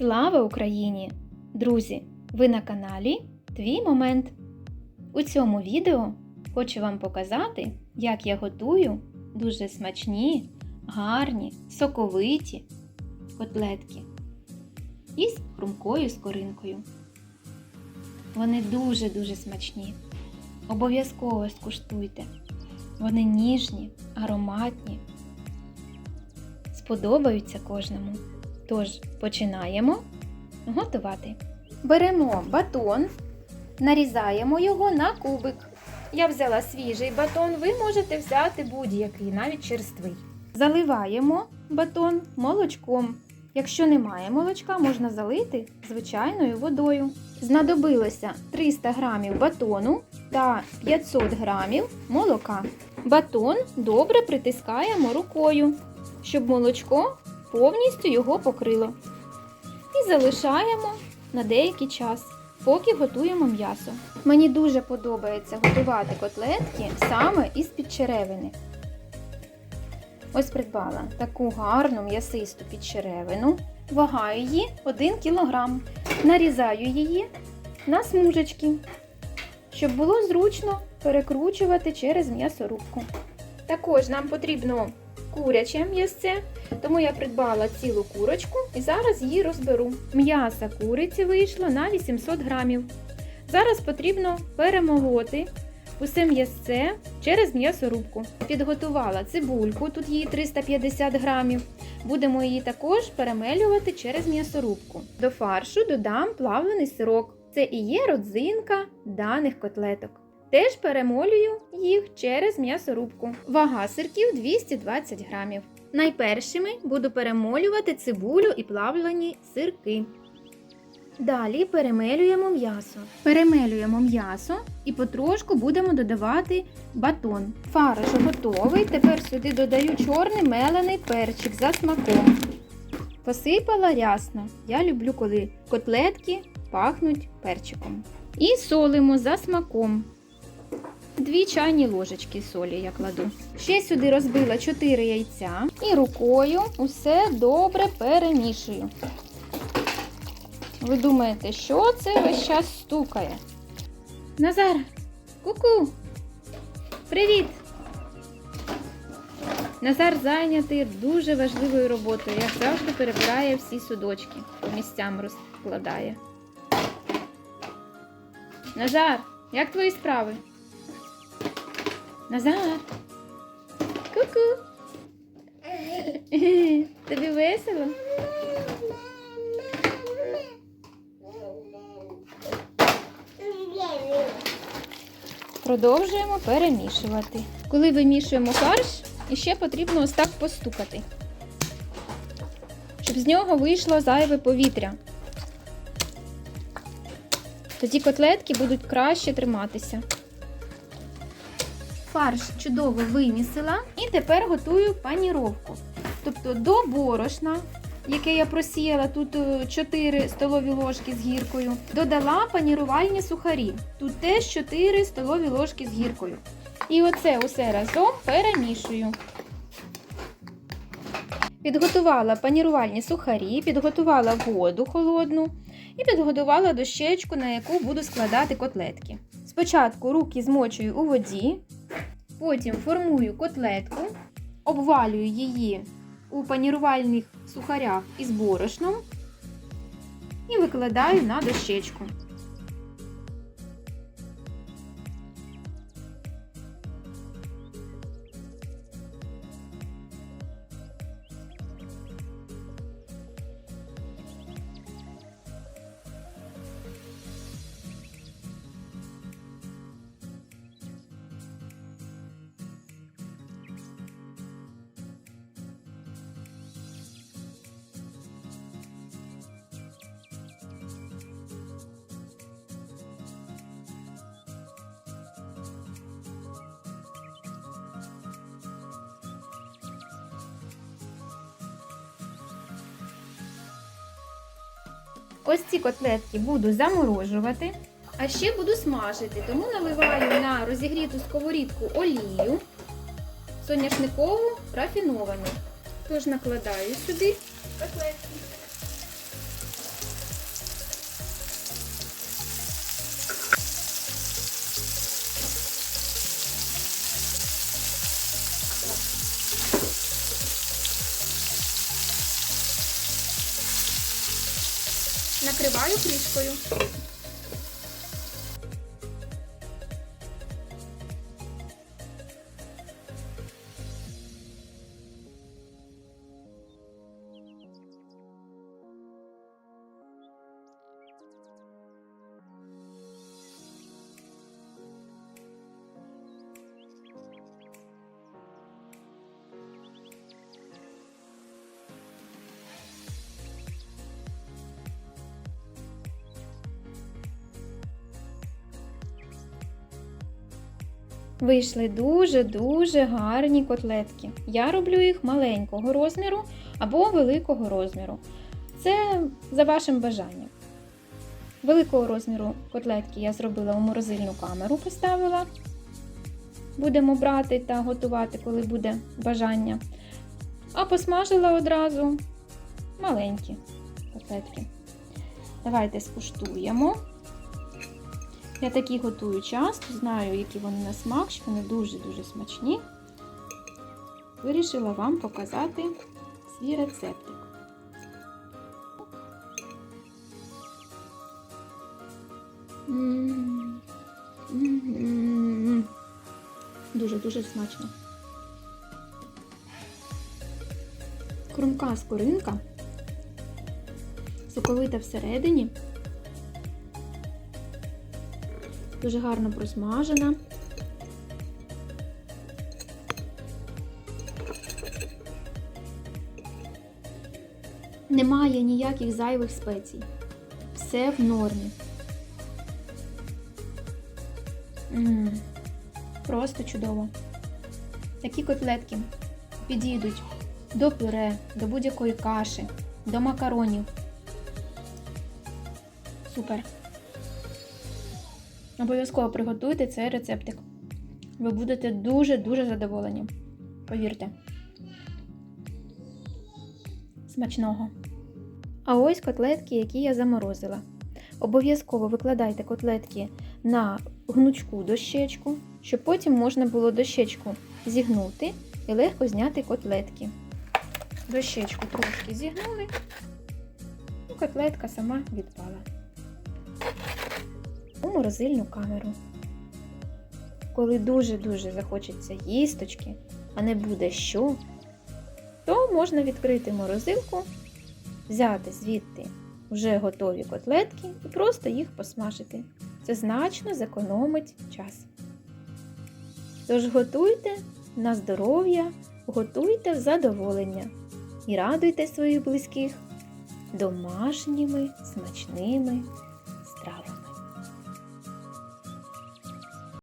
Слава Україні! Друзі! Ви на каналі Твій Момент. У цьому відео хочу вам показати, як я готую дуже смачні, гарні, соковиті котлетки із хрумкою скоринкою. Вони дуже-дуже смачні. Обов'язково скуштуйте. Вони ніжні, ароматні. Сподобаються кожному. Тож починаємо готувати. Беремо батон, нарізаємо його на кубик. Я взяла свіжий батон, ви можете взяти будь-який, навіть черствий. Заливаємо батон молочком. Якщо немає молочка, можна залити звичайною водою. Знадобилося 300 г батону та 500 г молока. Батон добре притискаємо рукою, щоб молочко повністю його покрило. І залишаємо на деякий час, поки готуємо м'ясо. Мені дуже подобається готувати котлетки саме із підчеревини. Ось придбала таку гарну м'ясисту підчеревину. Вага її 1 кг. Нарізаю її на смужечки, щоб було зручно перекручувати через м'ясорубку. Також нам потрібно куряче м'ясце, тому я придбала цілу курочку і зараз її розберу. М'яса куриці вийшло на 800 грамів. Зараз потрібно перемолоти усе м'ясце через м'ясорубку. Підготувала цибульку, тут її 350 грамів. Будемо її також перемелювати через м'ясорубку. До фаршу додам плавлений сирок. Це і є родзинка даних котлеток. Теж перемолюю їх через м'ясорубку. Вага сирків 220 грамів. Найпершими буду перемолювати цибулю і плавлені сирки. Далі перемелюємо м'ясо. Перемелюємо м'ясо і потрошку будемо додавати батон. Фарш готовий. Тепер сюди додаю чорний мелений перчик за смаком. Посипала рясно. Я люблю, коли котлетки пахнуть перчиком. І солимо за смаком. Дві чайні ложечки солі я кладу. Ще сюди розбила 4 яйця і рукою усе добре перемішую. Ви думаєте, що це весь час стукає? Назар, ку-ку! Привіт! Назар зайнятий дуже важливою роботою, як завжди перебирає всі судочки, по місцям розкладає. Назар, як твої справи? Назар. Ку-ку. Тобі весело? Продовжуємо перемішувати. Коли вимішуємо фарш, іще потрібно ось так постукати, щоб з нього вийшло зайве повітря. Тоді котлетки будуть краще триматися. Фарш чудово вимісила і тепер готую паніровку. Тобто до борошна, яке я просіяла тут 4 столові ложки з гіркою, додала панірувальні сухарі. Тут теж 4 столові ложки з гіркою. І оце усе разом перемішую. Підготувала панірувальні сухарі, підготувала воду холодну і підготувала дощечку, на яку буду складати котлетки. Спочатку руки змочую у воді, потім формую котлетку, обвалюю її у панірувальних сухарях із борошном і викладаю на дощечку. Ось ці котлетки буду заморожувати, а ще буду смажити, тому наливаю на розігріту сковорідку олію соняшникову рафіновану. Тож накладаю сюди котлетки. Накриваю кришкою. Вийшли дуже-дуже гарні котлетки. Я роблю їх маленького розміру або великого розміру. Це за вашим бажанням. Великого розміру котлетки я зробила у морозильну камеру, поставила. Будемо брати та готувати, коли буде бажання. А посмажила одразу маленькі котлетки. Давайте скуштуємо. Я такі готую часто, знаю, які вони на смак, що вони дуже-дуже смачні. Вирішила вам показати свій рецептик. Дуже-дуже смачно. Хрумка скоринка, соковита всередині. Дуже гарно просмажена. Немає ніяких зайвих спецій. Все в нормі. М, Просто чудово. Такі котлетки підійдуть до пюре, до будь-якої каші, до макаронів. Супер. Обов'язково приготуйте цей рецептик. Ви будете дуже-дуже задоволені. Повірте. Смачного. А ось котлетки, які я заморозила. Обов'язково викладайте котлетки на гнучку дощечку, щоб потім можна було дощечку зігнути і легко зняти котлетки. Дощечку трошки зігнули, і котлетка сама відпала морозильну камеру. Коли дуже-дуже захочеться їсточки, а не буде що, то можна відкрити морозилку, взяти звідти вже готові котлетки і просто їх посмажити. Це значно зекономить час. Тож готуйте на здоров'я, готуйте в задоволення і радуйте своїх близьких домашніми смачними.